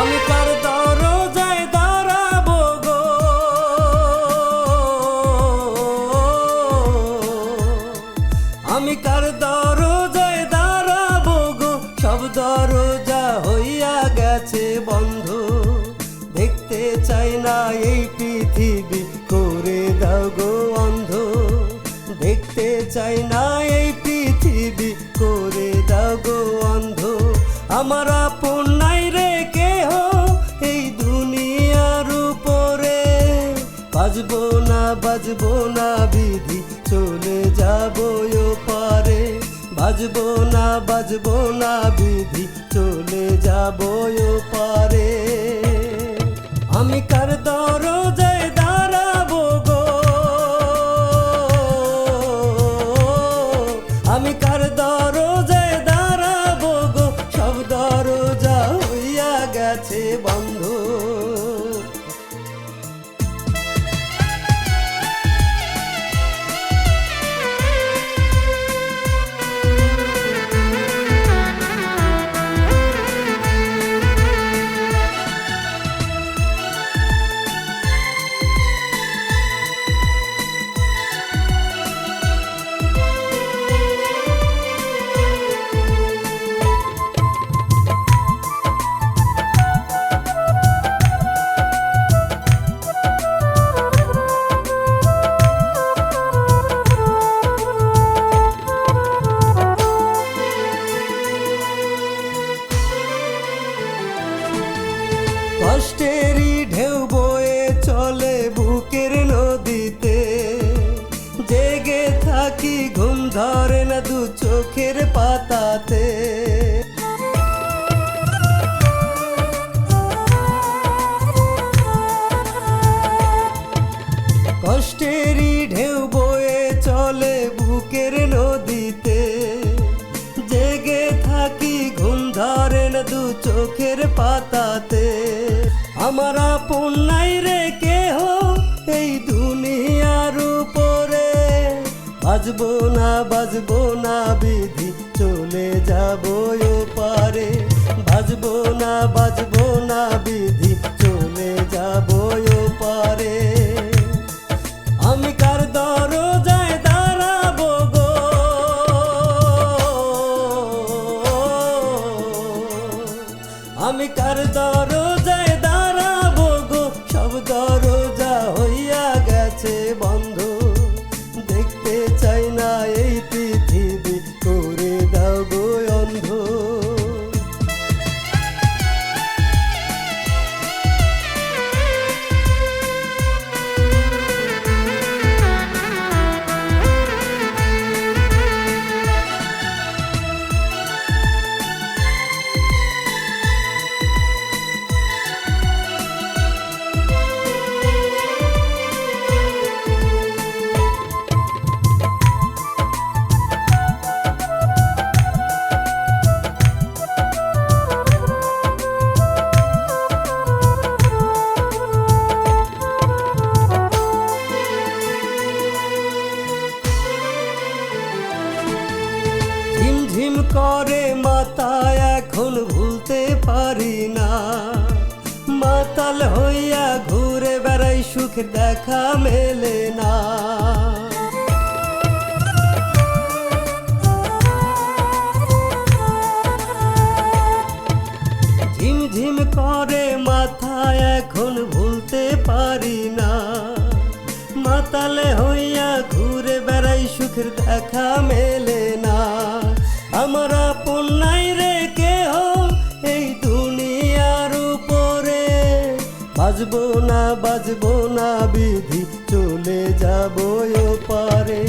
আমি তার দরজায় দাঁড়াবো গো। আমি কার দরজায় দাঁড়াবো গো। সব দরজা হইয়া গেছে বন্ধ। দেখতে চাই না এই পৃথিবী, করে দাও গো অন্ধ। দেখতে চাই না বাজবো না বাজবো না বিধি, চলে যাব পারে বাজবো না বাজবো না বিধি, চলে যাব পাতাতে। কষ্টেরই ঢেউ বয়ে চলে বুকের নদীতে। জেগে থাকি, ঘুম ধরে দু চোখের পাতাতে। আমার আপন নাই রে কেহ এই দুনিয়ার উপরে। বাজবো না বাজবো না বিধি চলে যাব পারে বাজবো না বাজবো না বিধি, চলে যাব পারে আমি কার দর যায় দাঁড়াবো গো? আমি কার দরজায় করে মাথা এখন ভুলতে পারি না। মাতাল হইয়া ঘুরে বেড়াই, সুখ দেখা মেলে না। ঝিমঝিম করে মাথা এখন ভুলতে পারি না। মাতালে হইয়া ঘুরে বেড়াই, সুখের দেখা মেলে আমার আপন নাই রে কেহ এই দুনিয়ার উপরে। বাজব না বাজব না, বিধি চলে যাব পারে